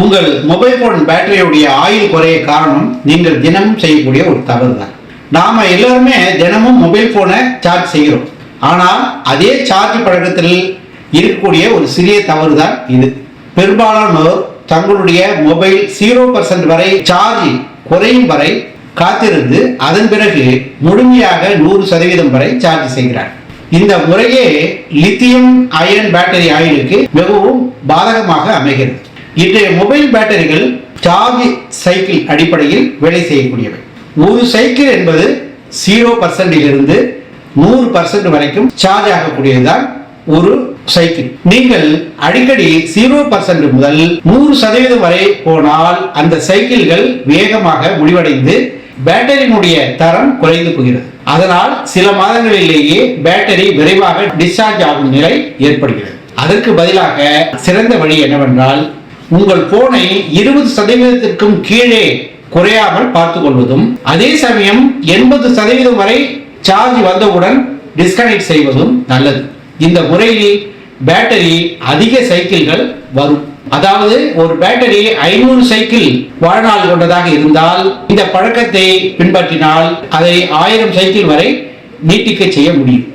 உங்கள் mobile phone பேட்டரியுடைய ஆயுள் குறைய காரணம் நீங்கள் தினமும் செய்யக்கூடிய ஒரு தவறு தான் நாம் எல்லாருமே தினமும் மொபைல் ஃபோனை சார்ஜ் செய்கிறோம். ஆனால் அதே சார்ஜ் பழக்கத்தில் இருக்கக்கூடிய ஒரு சிறிய தவறு தான் இது. பெரும்பாலானோர் தங்களுடைய மொபைல் ஜீரோ பர்சன்ட் வரை சார்ஜ் குறையும் வரை காத்திருந்து அதன் பிறகு முழுமையாக நூறு சதவீதம் வரை சார்ஜ் செய்கிறார். இந்த முறையே லித்தியம் அயன் பேட்டரி ஆயிலுக்கு மிகவும் பாதகமாக அமைகிறது. இன்றைய மொபைல் பேட்டரிகள் சார்ஜ் சைக்கிள் அடிப்படையில் வேலை செய்யக்கூடியவை. ஒரு சைக்கிள் என்பது ஜீரோ பர்சன்டிலிருந்து நூறு பர்சன்ட் வரைக்கும் சார்ஜ் ஆகக்கூடியதுதான் ஒரு சைக்கிள் நீங்கள் அடிக்கடி ஜீரோ பர்சன்ட் முதல் நூறு சதவீதம் வரை போனால் அந்த சைக்கிள்கள் வேகமாக முடிவடைந்து பேட்டரியினுடைய தரம் குறைந்து போகிறது. அதனால் சில மாதங்களிலேயே பேட்டரி விரைவாக டிஸ்சார்ஜ் ஆகும் நிலை ஏற்படுகிறது. அதற்கு பதிலாக சிறந்த வழி என்னவென்றால் உங்கள் போனை இருபது சதவீதத்திற்கும் கீழே குறையாமல் பார்த்து கொள்வதும் அதே சமயம் எண்பது சதவீதம் வரை சார்ஜ் வந்தவுடன் டிஸ்கனெக்ட் செய்வதும் நல்லது. இந்த முறையில் பேட்டரி அதிக சைக்கிள்கள் வரும். அதாவது ஒரு பேட்டரி ஐநூறு சைக்கிள் வாழ்நாள் கொண்டதாக இருந்தால் இந்த பழக்கத்தை பின்பற்றினால் அதை ஆயிரம் சைக்கிள் வரை நீட்டிக்க செய்ய முடியும்.